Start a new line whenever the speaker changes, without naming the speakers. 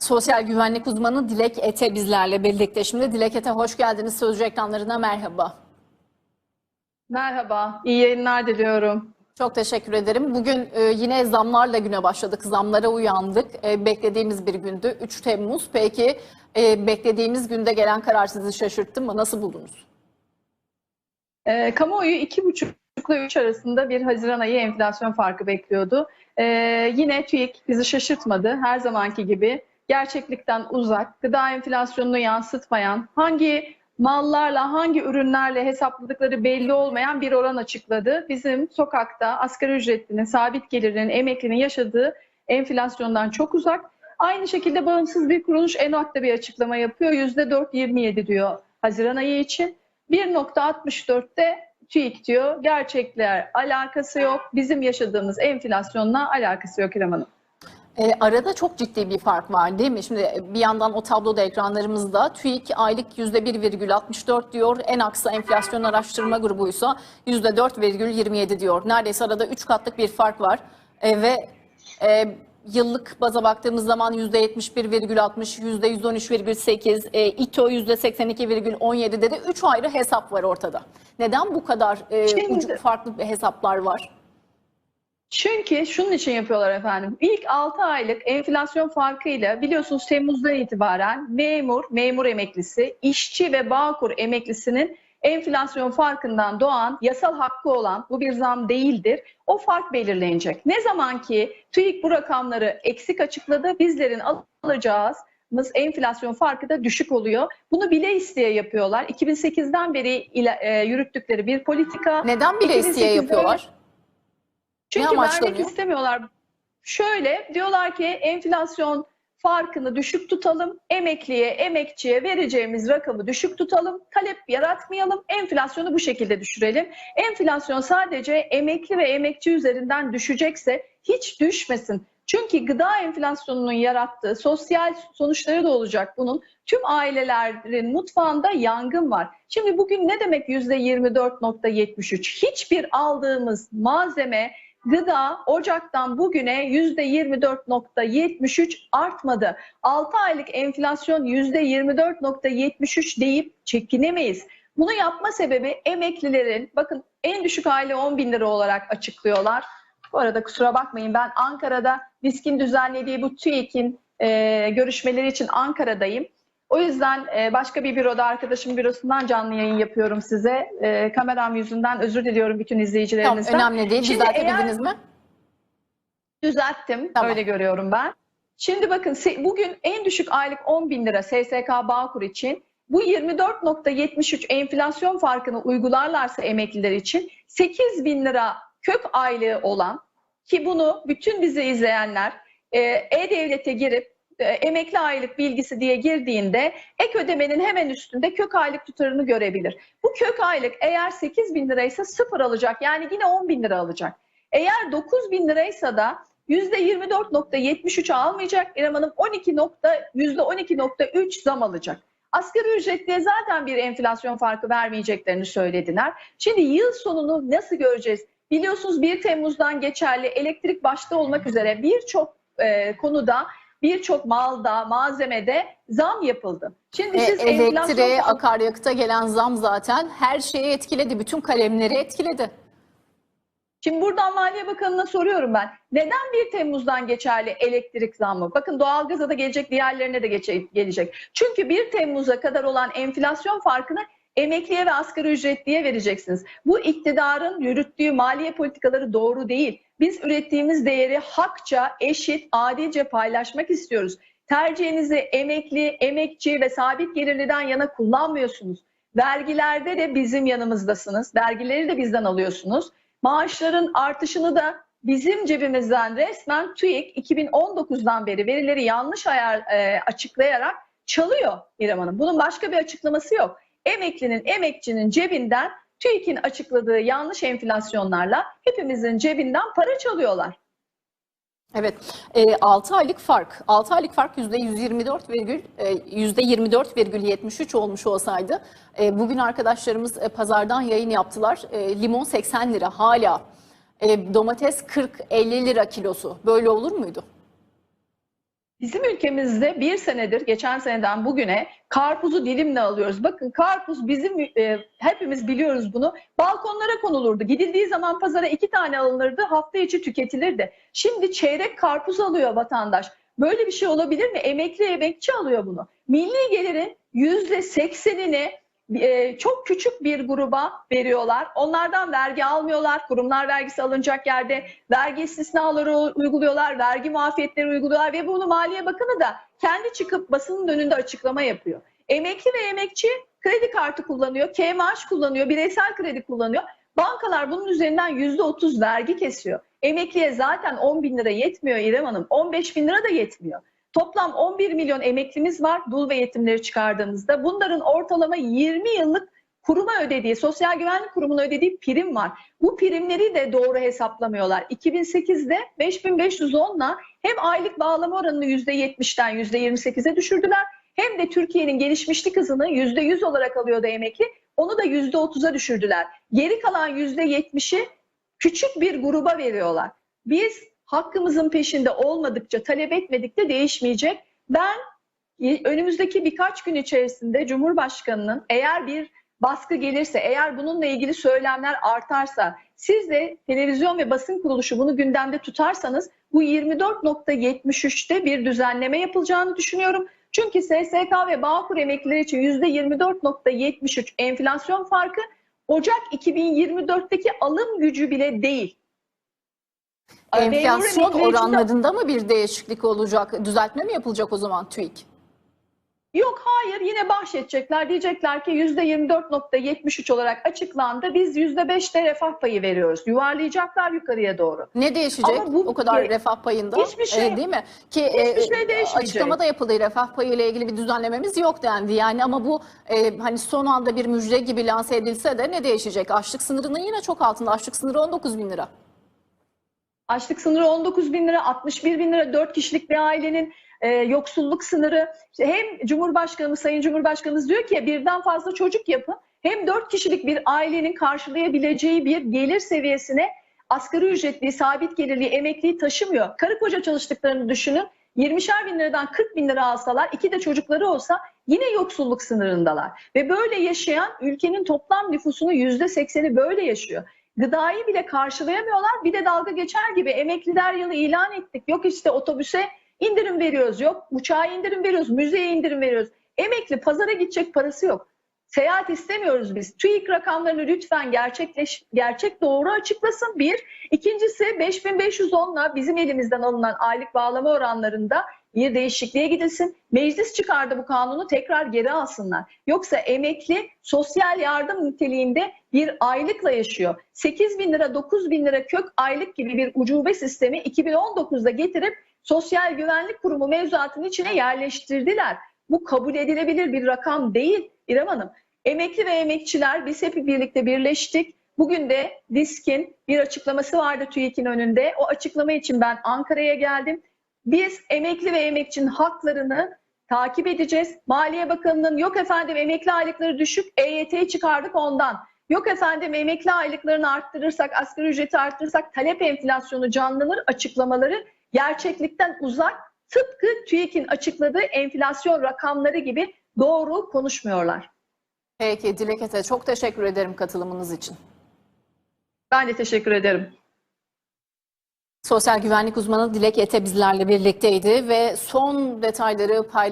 Sosyal güvenlik uzmanı Dilek Ete bizlerle birlikte. Şimdi Dilek Ete hoş geldiniz. Sözcü ekranlarına merhaba.
Merhaba, iyi yayınlar diliyorum.
Çok teşekkür ederim. Bugün e, yine zamlarla güne başladık. Zamlara uyandık. E, beklediğimiz bir gündü. 3 Temmuz. Peki e, beklediğimiz günde gelen karar sizi şaşırttı mı? Nasıl buldunuz?
Ee, kamuoyu 2,5 ile 3 arasında bir Haziran ayı enflasyon farkı bekliyordu. Ee, yine TÜİK bizi şaşırtmadı. Her zamanki gibi gerçeklikten uzak, gıda enflasyonunu yansıtmayan, hangi mallarla, hangi ürünlerle hesapladıkları belli olmayan bir oran açıkladı. Bizim sokakta asgari ücretlinin, sabit gelirinin, emeklinin yaşadığı enflasyondan çok uzak. Aynı şekilde bağımsız bir kuruluş ENOAK bir açıklama yapıyor. %4.27 diyor Haziran ayı için. 1.64'te TÜİK diyor. Gerçekler alakası yok. Bizim yaşadığımız enflasyonla alakası yok İrem Hanım.
E, arada çok ciddi bir fark var değil mi? Şimdi bir yandan o tabloda ekranlarımızda TÜİK aylık %1,64 diyor. En aksa enflasyon araştırma grubuysa %4,27 diyor. Neredeyse arada 3 katlık bir fark var. E, ve e, yıllık baza baktığımız zaman %71,60, %113,8, e, İTO %82,17'de de 3 ayrı hesap var ortada. Neden bu kadar e,
Şimdi-
ucu- farklı hesaplar var?
Çünkü şunun için yapıyorlar efendim. İlk 6 aylık enflasyon farkıyla biliyorsunuz Temmuz'dan itibaren memur, memur emeklisi, işçi ve Bağkur emeklisinin enflasyon farkından doğan yasal hakkı olan bu bir zam değildir. O fark belirlenecek. Ne zaman ki TÜİK bu rakamları eksik açıkladı bizlerin alacağız enflasyon farkı da düşük oluyor. Bunu bile isteye yapıyorlar. 2008'den beri e, yürüttükleri bir politika.
Neden bile isteye
2008'de
yapıyorlar?
Çünkü vermek istemiyorlar. Şöyle diyorlar ki enflasyon farkını düşük tutalım, emekliye, emekçiye vereceğimiz rakamı düşük tutalım, talep yaratmayalım, enflasyonu bu şekilde düşürelim. Enflasyon sadece emekli ve emekçi üzerinden düşecekse hiç düşmesin. Çünkü gıda enflasyonunun yarattığı sosyal sonuçları da olacak bunun. Tüm ailelerin mutfağında yangın var. Şimdi bugün ne demek %24.73? Hiçbir aldığımız malzeme Gıda Ocak'tan bugüne %24.73 artmadı. 6 aylık enflasyon %24.73 deyip çekinemeyiz. Bunu yapma sebebi emeklilerin, bakın en düşük aile 10 bin lira olarak açıklıyorlar. Bu arada kusura bakmayın ben Ankara'da BİSK'in düzenlediği bu TÜİK'in e, görüşmeleri için Ankara'dayım. O yüzden e, başka bir büroda arkadaşım bürosundan canlı yayın yapıyorum size. E, kameram yüzünden özür diliyorum bütün
Tamam,
izleyicilerimizden.
önemli değil.
Şimdi
Düzeltebildiniz mi?
Düzelttim.
Tamam.
Öyle görüyorum ben. Şimdi bakın bugün en düşük aylık 10 bin lira SSK Bağkur için bu 24.73 enflasyon farkını uygularlarsa emekliler için 8 bin lira kök aylığı olan ki bunu bütün bizi izleyenler e, E-Devlet'e girip emekli aylık bilgisi diye girdiğinde ek ödemenin hemen üstünde kök aylık tutarını görebilir. Bu kök aylık eğer 8 bin liraysa sıfır alacak yani yine 10 bin lira alacak. Eğer 9 bin liraysa da %24.73 almayacak. İrem Hanım 12 nokta, %12.3 zam alacak. Asgari ücretliye zaten bir enflasyon farkı vermeyeceklerini söylediler. Şimdi yıl sonunu nasıl göreceğiz? Biliyorsunuz 1 Temmuz'dan geçerli elektrik başta olmak üzere birçok e, konuda birçok malda, malzemede zam yapıldı. Şimdi
E,
siz
elektriğe,
enflasyon
akaryakıta gelen zam zaten her şeyi etkiledi. Bütün kalemleri etkiledi.
Şimdi buradan Maliye Bakanı'na soruyorum ben. Neden 1 Temmuz'dan geçerli elektrik zammı? Bakın doğalgaza da gelecek, diğerlerine de geçe- gelecek. Çünkü 1 Temmuz'a kadar olan enflasyon farkını emekliye ve asgari ücretliye vereceksiniz. Bu iktidarın yürüttüğü maliye politikaları doğru değil. Biz ürettiğimiz değeri hakça, eşit, adilce paylaşmak istiyoruz. Tercihinizi emekli, emekçi ve sabit gelirliden yana kullanmıyorsunuz. Vergilerde de bizim yanımızdasınız. Vergileri de bizden alıyorsunuz. Maaşların artışını da bizim cebimizden resmen TÜİK 2019'dan beri verileri yanlış ayar, e, açıklayarak çalıyor İrem Hanım. Bunun başka bir açıklaması yok. Emeklinin, emekçinin cebinden TÜİK'in açıkladığı yanlış enflasyonlarla hepimizin cebinden para çalıyorlar.
Evet, e, 6 aylık fark, 6 aylık fark %124 virgül, e, %24,73 olmuş olsaydı, e, bugün arkadaşlarımız e, pazardan yayın yaptılar. E, limon 80 lira hala, domates 40-50 lira kilosu. Böyle olur muydu?
Bizim ülkemizde bir senedir, geçen seneden bugüne karpuzu dilimle alıyoruz. Bakın karpuz bizim, e, hepimiz biliyoruz bunu. Balkonlara konulurdu. Gidildiği zaman pazara iki tane alınırdı, hafta içi tüketilirdi. Şimdi çeyrek karpuz alıyor vatandaş. Böyle bir şey olabilir mi? Emekli emekçi alıyor bunu. Milli gelirin yüzde seksenini e, çok küçük bir gruba veriyorlar. Onlardan vergi almıyorlar. Kurumlar vergisi alınacak yerde vergi istisnaları uyguluyorlar, vergi muafiyetleri uyguluyorlar ve bunu Maliye Bakanı da kendi çıkıp basının önünde açıklama yapıyor. Emekli ve emekçi kredi kartı kullanıyor, K-maaş kullanıyor, bireysel kredi kullanıyor. Bankalar bunun üzerinden %30 vergi kesiyor. Emekliye zaten 10 bin lira yetmiyor İrem Hanım, 15 bin lira da yetmiyor. Toplam 11 milyon emeklimiz var dul ve yetimleri çıkardığımızda. Bunların ortalama 20 yıllık kuruma ödediği, Sosyal Güvenlik Kurumu'na ödediği prim var. Bu primleri de doğru hesaplamıyorlar. 2008'de 5510'la hem aylık bağlama oranını %70'den %28'e düşürdüler hem de Türkiye'nin gelişmişlik hızını %100 olarak alıyordu emekli. Onu da %30'a düşürdüler. Geri kalan %70'i küçük bir gruba veriyorlar. Biz hakkımızın peşinde olmadıkça, talep etmedikçe değişmeyecek. Ben e, önümüzdeki birkaç gün içerisinde Cumhurbaşkanı'nın eğer bir baskı gelirse, eğer bununla ilgili söylemler artarsa, siz de televizyon ve basın kuruluşu bunu gündemde tutarsanız bu 24.73'te bir düzenleme yapılacağını düşünüyorum. Çünkü SSK ve Bağkur emeklileri için %24.73 enflasyon farkı Ocak 2024'teki alım gücü bile değil.
Enflasyon oranlarında mı bir değişiklik olacak? Düzeltme mi yapılacak o zaman TÜİK?
Yok hayır yine bahşedecekler. Diyecekler ki %24.73 olarak açıklandı. Biz %5'te refah payı veriyoruz. Yuvarlayacaklar yukarıya doğru.
Ne değişecek
Ama bu-
o kadar
e,
refah payında?
hiçbir şey-
E, değil mi? Ki
hiçbir
e,
şey değişmeyecek.
Açıklamada yapıldı refah payı ile ilgili bir düzenlememiz yok dendi. Yani ama bu e, hani son anda bir müjde gibi lanse edilse de ne değişecek? Açlık sınırının yine çok altında. Açlık sınırı 19 bin lira.
Açlık sınırı 19 bin lira, 61 bin lira 4 kişilik bir ailenin e, yoksulluk sınırı. İşte hem Cumhurbaşkanımız, Sayın Cumhurbaşkanımız diyor ki birden fazla çocuk yapın. Hem 4 kişilik bir ailenin karşılayabileceği bir gelir seviyesine asgari ücretli, sabit gelirli, emekliyi taşımıyor. Karı koca çalıştıklarını düşünün. 20'şer bin liradan 40 bin lira alsalar, iki de çocukları olsa yine yoksulluk sınırındalar. Ve böyle yaşayan ülkenin toplam nüfusunun %80'i böyle yaşıyor. Gıdayı bile karşılayamıyorlar. Bir de dalga geçer gibi emekliler yılı ilan ettik. Yok işte otobüse indirim veriyoruz. Yok uçağa indirim veriyoruz. Müzeye indirim veriyoruz. Emekli pazara gidecek parası yok. Seyahat istemiyoruz biz. TÜİK rakamlarını lütfen gerçekleş, gerçek doğru açıklasın bir. İkincisi 5510'la bizim elimizden alınan aylık bağlama oranlarında bir değişikliğe gidilsin. Meclis çıkardı bu kanunu tekrar geri alsınlar. Yoksa emekli sosyal yardım niteliğinde bir aylıkla yaşıyor. 8 bin lira 9 bin lira kök aylık gibi bir ucube sistemi 2019'da getirip Sosyal Güvenlik Kurumu mevzuatının içine yerleştirdiler. Bu kabul edilebilir bir rakam değil İrem Hanım. Emekli ve emekçiler biz hep birlikte birleştik. Bugün de DİSK'in bir açıklaması vardı TÜİK'in önünde. O açıklama için ben Ankara'ya geldim. Biz emekli ve emekçinin haklarını takip edeceğiz. Maliye Bakanı'nın yok efendim emekli aylıkları düşük EYT'yi çıkardık ondan. Yok efendim emekli aylıklarını arttırırsak, asgari ücreti arttırırsak talep enflasyonu canlanır açıklamaları gerçeklikten uzak. Tıpkı TÜİK'in açıkladığı enflasyon rakamları gibi doğru konuşmuyorlar.
Peki Dilek Ete çok teşekkür ederim katılımınız için.
Ben de teşekkür ederim.
Sosyal güvenlik uzmanı Dilek Ete bizlerle birlikteydi ve son detayları paylaştı.